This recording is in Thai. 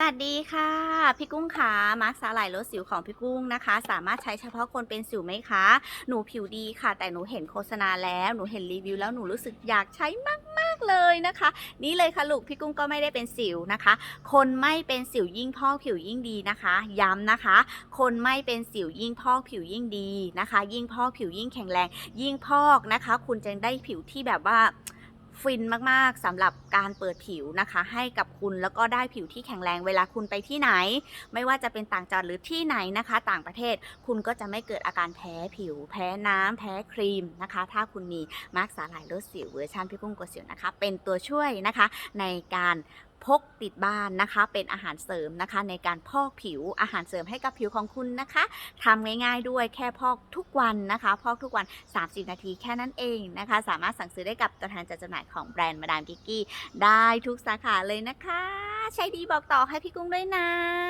สวัสดีค่ะ พี่กุ้งขามาร์คสาหร่ายลดสิวของพี่กุ้งนะคะ สามารถใช้เฉพาะคนเป็นสิวไหมคะ หนูผิวดีค่ะ แต่หนูเห็นโฆษณาแล้วหนูเห็นรีวิวแล้วหนูรู้สึกอยากใช้มาก ๆ เลยนะคะ นี่เลยค่ะลูกพี่กุ้งก็ไม่ได้เป็นสิวนะคะ คนไม่เป็นสิวยิ่งพอกผิวยิ่งดีนะคะ ย้ำนะคะ คนไม่เป็นสิวยิ่งพอกผิวยิ่งดีนะคะ ยิ่งพอกผิวยิ่งแข็งแรง ยิ่งพอกนะคะ คุณจะได้ผิวที่แบบว่า ฟินมากๆสำหรับการเปิดผิวนะคะ ให้กับคุณแล้วก็ได้ผิวที่แข็งแรงเวลาคุณไปที่ไหน ไม่ว่าจะเป็นต่างจังหวัดหรือที่ไหนนะคะ ต่างประเทศคุณก็จะไม่เกิดอาการแพ้ผิว แพ้น้ำแพ้ครีมนะคะ ถ้าคุณมีมาร์กสาหร่ายลดสิวเวอร์ชันพี่กุ้งกดสิวนะคะ เป็นตัวช่วยนะคะในการ พกติดบ้านนะคะ เป็นอาหารเสริมนะคะ ในการพอกผิวอาหารเสริมให้กับผิวของคุณนะคะทำง่ายๆด้วยแค่พอกทุกวันนะคะ พอกทุกวัน 30 นาทีแค่นั้นเองนะคะ สามารถสั่งซื้อได้กับตัวแทนจัดจำหน่ายของแบรนด์มาดามกิกกี้ได้ทุกสาขาเลยนะคะ ใช้ดีบอกต่อให้พี่กุ้งด้วยนะ